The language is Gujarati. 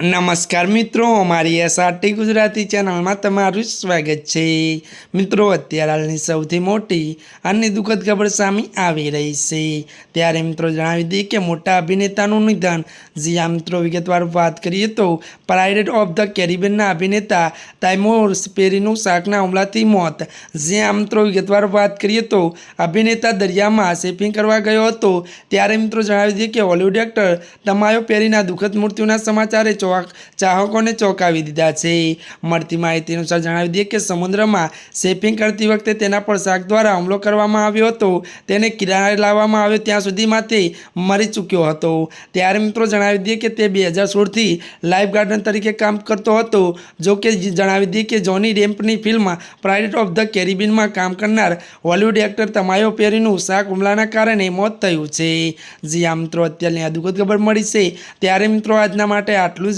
નમસ્કાર મિત્રો, અમારી એસઆરટી ગુજરાતી ચેનલમાં તમારું સ્વાગત છે. મિત્રો, અત્યારે હાલની સૌથી મોટી અને દુઃખદ ખબર સામે આવી રહી છે. ત્યારે મિત્રો જણાવી દઈએ કે મોટા અભિનેતાનું નિધન. જ્યાં મિત્રો, વિગતવાર વાત કરીએ તો પ્રાઇડેટ ઓફ ધ કેરિબિયનના અભિનેતા તાઇમોર પેરીનું શાકના હુમલાથી મોત. જ્યાં મિત્રો, વિગતવાર વાત કરીએ તો અભિનેતા દરિયામાં સેપિંગ કરવા ગયો હતો. ત્યારે મિત્રો જણાવી દઈએ કે હોલિવૂડ એક્ટર તમાયો પેરીના દુઃખદ મૃત્યુના સમાચારે ચોક ચાહકોને ચોંકાવી દીધા છે. મળતી માહિતી અનુસાર જણાવી દઈએ કે સમુદ્રમાં શેપિંગ કરતી વખતે તેના પર શાક દ્વારા હુમલો કરવામાં આવ્યો હતો. તેને કિનારે લાવવામાં આવ્યો ત્યાં સુધીમાં તે મરી ચૂક્યો હતો. ત્યારે મિત્રો જણાવી દઈએ કે તે બે હજાર સોળથી લાઈફ ગાર્ડન તરીકે કામ કરતો હતો. જો કે જણાવી દઈએ કે જોની ડેમ્પની ફિલ્મ પ્રાઇડેટ ઓફ ધ કેરિબિનમાં કામ કરનાર હોલિવૂડ એક્ટર તમાયો પેરીનું શાક હુમલાના કારણે મોત થયું છે. જી આ મિત્રો, અત્યારની આ દુઃખદ ખબર મળી છે. ત્યારે મિત્રો, આજના માટે આટલું